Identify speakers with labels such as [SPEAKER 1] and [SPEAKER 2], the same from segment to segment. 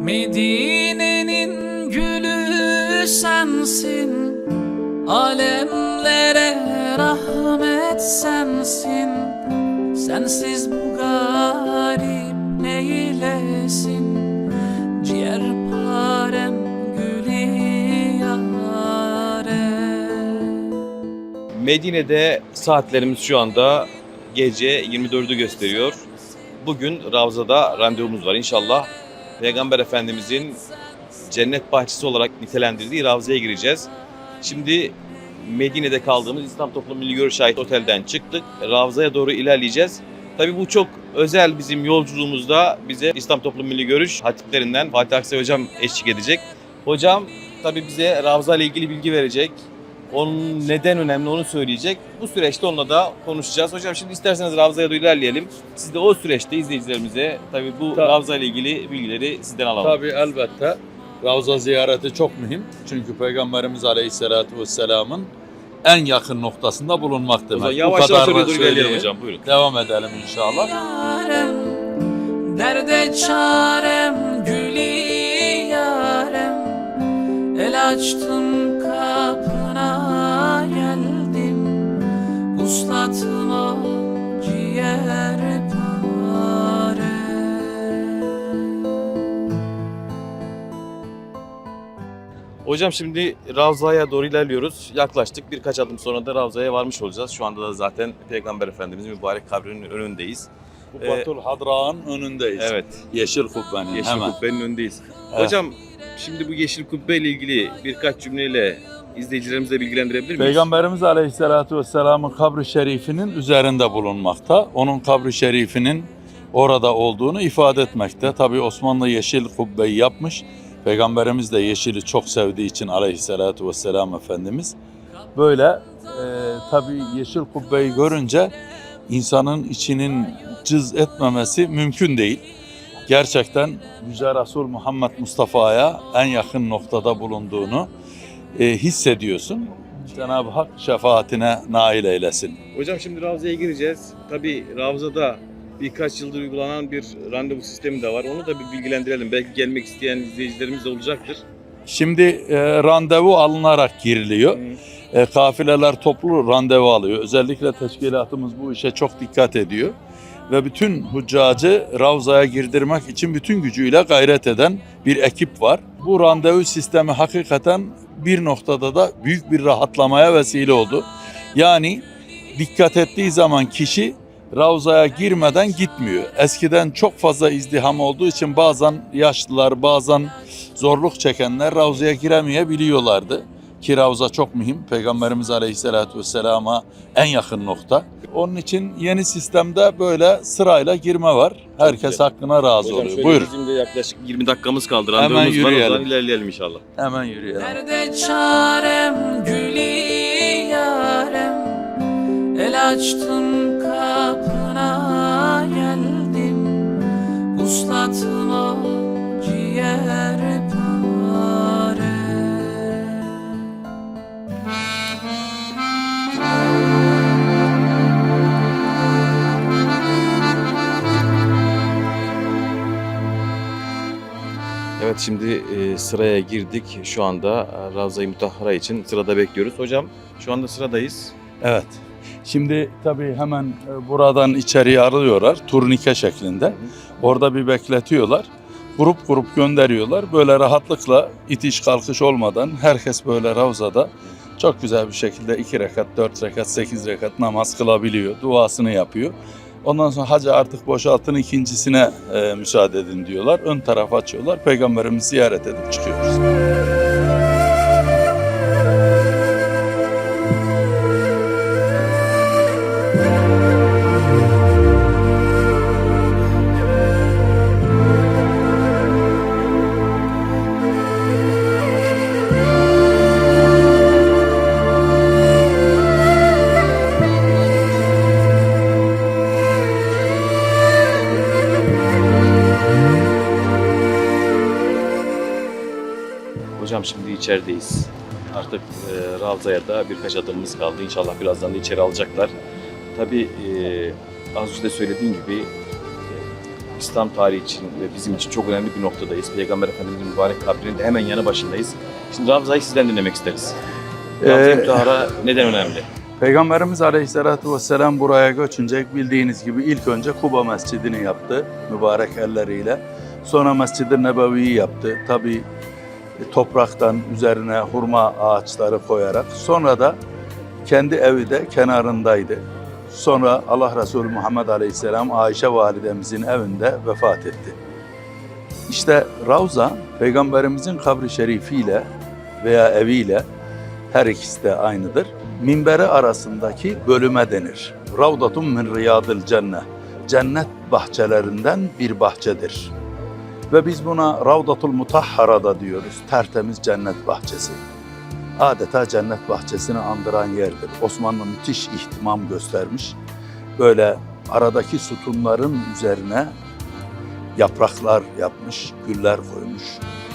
[SPEAKER 1] Medine'nin gülü sensin Alemlere rahmet sensin Sensiz bu garip neylesin Ciğerparem gülü yâre
[SPEAKER 2] Medine'de saatlerimiz şu anda gece 24'ü gösteriyor. Bugün Ravza'da randevumuz var inşallah. Peygamber Efendimizin cennet bahçesi olarak nitelendirdiği Ravza'ya gireceğiz. Şimdi Medine'de kaldığımız İslam Toplum Milli Görüş ait otelden çıktık. Ravza'ya doğru ilerleyeceğiz. Tabii bu çok özel bizim yolculuğumuzda bize İslam Toplum Milli Görüş hatiplerinden Fatih Aksay Hocam eşlik edecek. Hocam tabii bize Ravza ile ilgili bilgi verecek. Onun neden önemli onu söyleyecek. Bu süreçte onunla da konuşacağız. Hocam şimdi isterseniz Ravza'ya doğru ilerleyelim. Siz de o süreçte izleyicilerimize tabii bu
[SPEAKER 3] Tabii.
[SPEAKER 2] Ravza ile ilgili bilgileri sizden alalım.
[SPEAKER 3] Tabii elbette. Ravza ziyareti çok mühim. Çünkü Peygamberimiz Aleyhisselatü Vesselam'ın en yakın noktasında bulunmak
[SPEAKER 2] O
[SPEAKER 3] demek.
[SPEAKER 2] zaman
[SPEAKER 3] Bu
[SPEAKER 2] yavaş
[SPEAKER 3] kadar
[SPEAKER 2] yavaş oraya doğru ilerleyelim hocam. Buyurun.
[SPEAKER 3] Devam edelim inşallah.
[SPEAKER 1] Yarem, derde çarem, gülü yarem El açtım Ciğer
[SPEAKER 2] Hocam şimdi Ravza'ya doğru ilerliyoruz. Yaklaştık. Birkaç adım sonra da Ravza'ya varmış olacağız. Şu anda da zaten Peygamber Efendimizin mübarek kabrinin önündeyiz.
[SPEAKER 3] Bu
[SPEAKER 2] Ee,
[SPEAKER 3] Batul Hadra'nın önündeyiz.
[SPEAKER 2] Evet.
[SPEAKER 3] Yeşil kubbenin
[SPEAKER 2] Yeşil
[SPEAKER 3] hemen.
[SPEAKER 2] Kubbe'nin önündeyiz.
[SPEAKER 3] Evet.
[SPEAKER 2] Hocam şimdi bu Yeşil Kubbe ile ilgili birkaç cümleyle izleyicilerimizi bilgilendirebilir miyiz?
[SPEAKER 3] Peygamberimiz Aleyhisselatü Vesselam'ın kabri şerifinin üzerinde bulunmakta. Onun kabri şerifinin orada olduğunu ifade etmekte. Tabi Osmanlı yeşil kubbeyi yapmış. Peygamberimiz de yeşili çok sevdiği için Aleyhisselatü Vesselam Efendimiz. Böyle e, tabi yeşil kubbeyi görünce insanın içinin cız etmemesi mümkün değil. Gerçekten Yüce Resul Muhammed Mustafa'ya en yakın noktada bulunduğunu e, hissediyorsun. Cenab-ı Hak şefaatine nail eylesin.
[SPEAKER 2] Hocam şimdi Ravza'ya gireceğiz. Tabii Ravza'da birkaç yıldır uygulanan bir randevu sistemi de var. Onu da bir bilgilendirelim. Belki gelmek isteyen izleyicilerimiz de olacaktır.
[SPEAKER 3] Şimdi e, randevu alınarak giriliyor. E, kafileler toplu randevu alıyor. Özellikle teşkilatımız bu işe çok dikkat ediyor. Ve bütün huccacı Ravza'ya girdirmek için bütün gücüyle gayret eden bir ekip var. Bu randevu sistemi hakikaten bir noktada da büyük bir rahatlamaya vesile oldu. Yani dikkat ettiği zaman kişi Ravza'ya girmeden gitmiyor. Eskiden çok fazla izdiham olduğu için bazen yaşlılar, bazen zorluk çekenler Ravza'ya giremeyebiliyorlardı. Ki Ravza çok mühim. Peygamberimiz Aleyhisselatü Vesselam'a en yakın nokta. Onun için yeni sistemde böyle sırayla girme var. Herkes
[SPEAKER 2] güzel.
[SPEAKER 3] hakkına razı
[SPEAKER 2] Hocam
[SPEAKER 3] oluyor. Buyurun.
[SPEAKER 2] bizim de yaklaşık 20 dakikamız kaldı.
[SPEAKER 3] Hemen
[SPEAKER 2] Randevumuz var. O
[SPEAKER 3] yürüyelim.
[SPEAKER 2] zaman ilerleyelim inşallah.
[SPEAKER 3] Hemen yürüyelim.
[SPEAKER 1] Derde çarem, gülü yarem El açtım kapına geldim Uslatım
[SPEAKER 2] Evet şimdi e, sıraya girdik. Şu anda e, Ravza-i Mutahhara için sırada bekliyoruz. Hocam şu anda sıradayız.
[SPEAKER 3] Evet. Şimdi tabii hemen e, buradan içeriye arıyorlar turnike şeklinde. Orada bir bekletiyorlar. Grup grup gönderiyorlar. Böyle rahatlıkla itiş kalkış olmadan herkes böyle Ravza'da çok güzel bir şekilde iki rekat, dört rekat, sekiz rekat namaz kılabiliyor. Duasını yapıyor. Ondan sonra hacı artık boşaltın ikincisine e, müsaade edin diyorlar. Ön taraf açıyorlar. Peygamberimizi ziyaret edip çıkıyoruz.
[SPEAKER 2] Hocam şimdi içerideyiz. Artık e, Ravza'ya da birkaç adımımız kaldı. İnşallah birazdan da içeri alacaklar. Tabii e, az önce de söylediğim gibi e, İslam tarihi için ve bizim için çok önemli bir noktadayız. Peygamber Efendimizin mübarek kabrinin de hemen yanı başındayız. Şimdi Ravza'yı sizden dinlemek isteriz. Ravza-i
[SPEAKER 3] Ee,
[SPEAKER 2] neden önemli?
[SPEAKER 3] Peygamberimiz Aleyhisselatü Vesselam buraya göçünce bildiğiniz gibi ilk önce Kuba Mescidini yaptı mübarek elleriyle. Sonra Mescid-i Nebevi'yi yaptı. Tabi topraktan üzerine hurma ağaçları koyarak. Sonra da kendi evi de kenarındaydı. Sonra Allah Resulü Muhammed Aleyhisselam Ayşe validemizin evinde vefat etti. İşte Ravza Peygamberimizin kabri şerifiyle veya eviyle her ikisi de aynıdır. Minberi arasındaki bölüme denir. Ravdatun min riyadil cennet. Cennet bahçelerinden bir bahçedir. Ve biz buna Ravdatul Mutahhara da diyoruz. Tertemiz cennet bahçesi. Adeta cennet bahçesini andıran yerdir. Osmanlı müthiş ihtimam göstermiş. Böyle aradaki sütunların üzerine yapraklar yapmış, güller koymuş.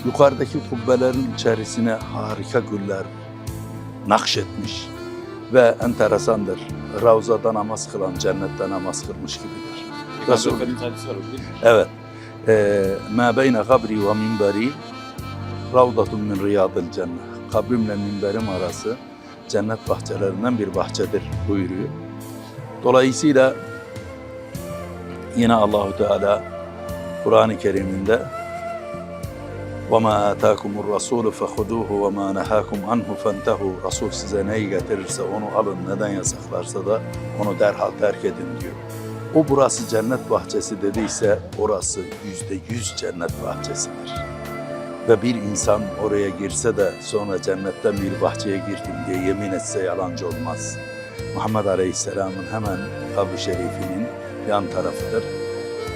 [SPEAKER 3] Yukarıdaki kubbelerin içerisine harika güller nakşetmiş ve enteresandır. Ravzada namaz kılan cennette namaz kılmış gibidir. Resul-? Evet. Ee, Ma beyne kabri ve minberi ravdatun min riyadil cennet. Kabrimle minberim arası cennet bahçelerinden bir bahçedir buyuruyor. Dolayısıyla yine Allahu Teala Kur'an-ı Kerim'inde وَمَا آتَاكُمُ الرَّسُولُ فَخُذُوهُ وَمَا نَهَاكُمْ عَنْهُ فَانْتَهُوا Resul size neyi getirirse onu alın, neden yasaklarsa da onu derhal terk edin diyor. O burası cennet bahçesi dediyse orası yüzde yüz cennet bahçesidir. Ve bir insan oraya girse de sonra cennetten bir bahçeye girdim diye yemin etse yalancı olmaz. Muhammed Aleyhisselam'ın hemen kabri şerifinin yan tarafıdır.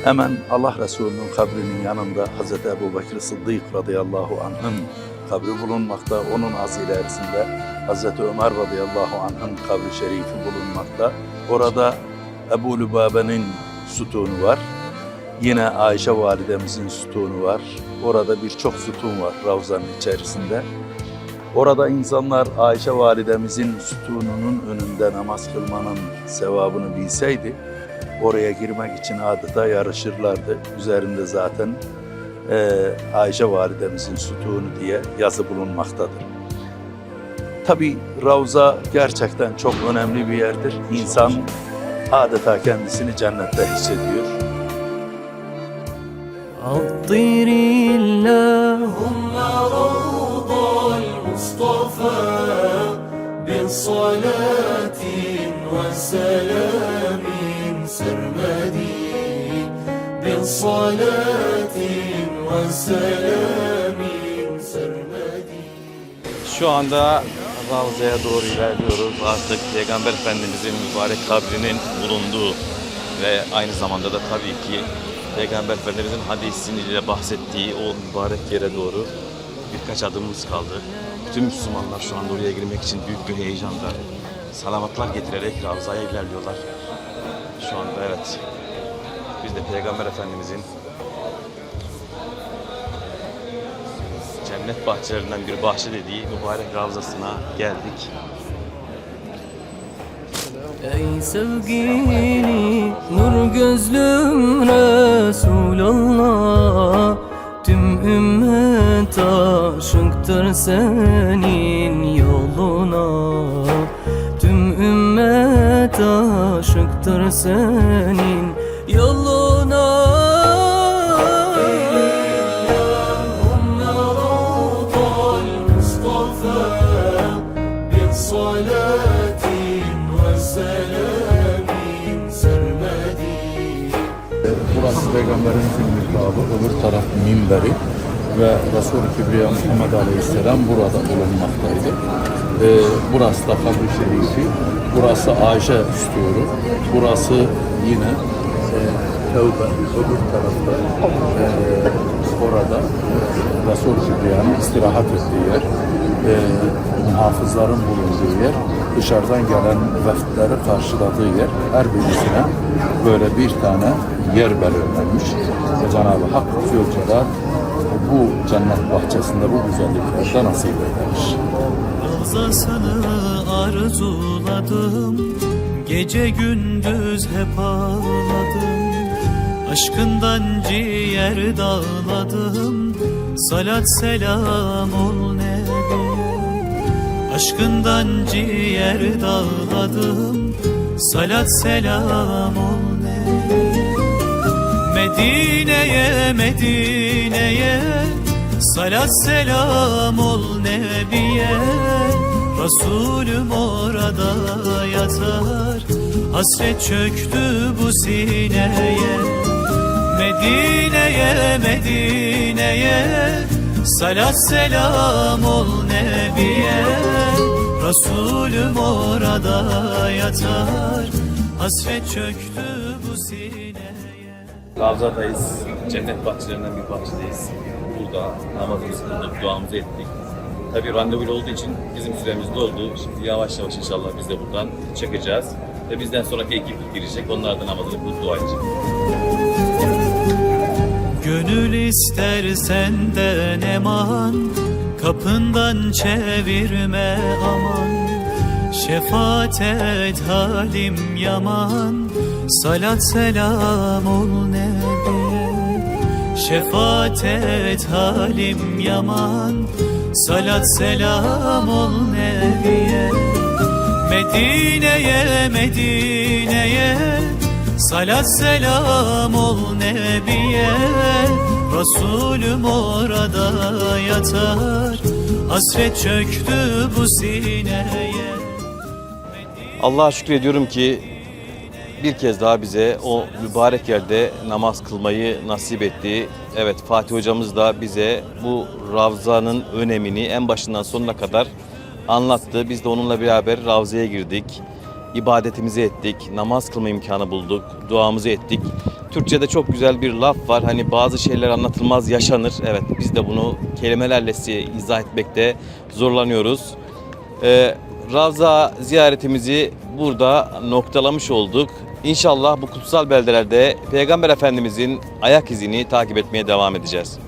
[SPEAKER 3] Hemen Allah Resulü'nün kabrinin yanında Hz. Ebu Bekir Sıddık radıyallahu anh'ın kabri bulunmakta. Onun azı ilerisinde Hz. Ömer radıyallahu anh'ın kabri şerifi bulunmakta. Orada Ebu Lübabe'nin sütunu var. Yine Ayşe validemizin sütunu var. Orada birçok sütun var Ravza'nın içerisinde. Orada insanlar Ayşe validemizin sütununun önünde namaz kılmanın sevabını bilseydi, oraya girmek için adeta yarışırlardı. Üzerinde zaten eee, Ayşe validemizin sütunu diye yazı bulunmaktadır. Tabi Ravza gerçekten çok önemli bir yerdir. İnsan adeta kendisini cennette hissediyor.
[SPEAKER 4] أطير اللهم روض المصطفى بالصلاة والسلام سرمدي بالصلاة والسلام سرمدي
[SPEAKER 2] Şu anda Ravza'ya doğru ilerliyoruz. Artık Peygamber Efendimizin mübarek kabrinin bulunduğu ve aynı zamanda da tabii ki Peygamber Efendimizin hadisiyle bahsettiği o mübarek yere doğru birkaç adımımız kaldı. Bütün Müslümanlar şu anda oraya girmek için büyük bir heyecanla salavatlar getirerek Ravza'ya ilerliyorlar. Şu anda evet biz de Peygamber Efendimizin cennet bahçelerinden bir bahçe dediği mübarek Ravzasına geldik.
[SPEAKER 4] Ey sevgili nur gözlüm Resulallah Tüm ümmet aşıktır senin yoluna Tüm ümmet aşıktır senin yoluna
[SPEAKER 3] Peygamberimizin mihrabı, öbür taraf minberi ve Resul-i Kibriya Muhammed Aleyhisselam burada bulunmaktaydı. Ee, burası da kabri şerifi, burası Ayşe süturu, burası yine e, Tevbe, öbür tarafta e, orada Resul-i Kibriya'nın istirahat ettiği yer, e, muhafızların bulunduğu yer, dışarıdan gelen veftleri karşıladığı yer, her birisine böyle bir tane yer belirlenmiş. Cenab-ı Hak Zülcelal bu cennet bahçesinde bu güzelliklerde nasip edermiş.
[SPEAKER 4] Ravzasını arzuladım Gece gündüz hep ağladım
[SPEAKER 1] Aşkından ciğer dağladım Salat selam ol Nebiye Aşkından ciğer dağladım Salat selam ol Nebiye Medine'ye Medine'ye Salat selam ol Nebiye. Resulüm orada yatar Hasret çöktü bu sineye. Medine'ye Medine'ye Salat selam ol Nebiye Resulüm orada yatar Hasret çöktü bu sineye
[SPEAKER 2] Ravza'dayız. Cennet bahçelerinden bir bahçedeyiz. Burada namazımızı kıldık, duamızı ettik. Tabii randevulu olduğu için bizim süremiz doldu. Şimdi yavaş yavaş inşallah biz de buradan çıkacağız. Ve bizden sonraki ekip girecek. Onlar da namazını kılıp dua edecek.
[SPEAKER 1] Gönül ister senden eman Kapından çevirme aman. Şefaat et halim yaman Salat selam ol Nebiye Şefaat et halim yaman Salat selam ol Nebiye. Medine'ye Medine'ye Salat selam ol Nebiye Resulüm orada yatar Hasret çöktü bu sineye
[SPEAKER 2] Allah'a şükür ki bir kez daha bize o mübarek yerde namaz kılmayı nasip etti. Evet Fatih hocamız da bize bu Ravza'nın önemini en başından sonuna kadar anlattı. Biz de onunla beraber Ravza'ya girdik. İbadetimizi ettik, namaz kılma imkanı bulduk, duamızı ettik. Türkçe'de çok güzel bir laf var. Hani bazı şeyler anlatılmaz yaşanır. Evet biz de bunu kelimelerle size izah etmekte zorlanıyoruz. Ee, Ravza ziyaretimizi burada noktalamış olduk. İnşallah bu kutsal beldelerde Peygamber Efendimizin ayak izini takip etmeye devam edeceğiz.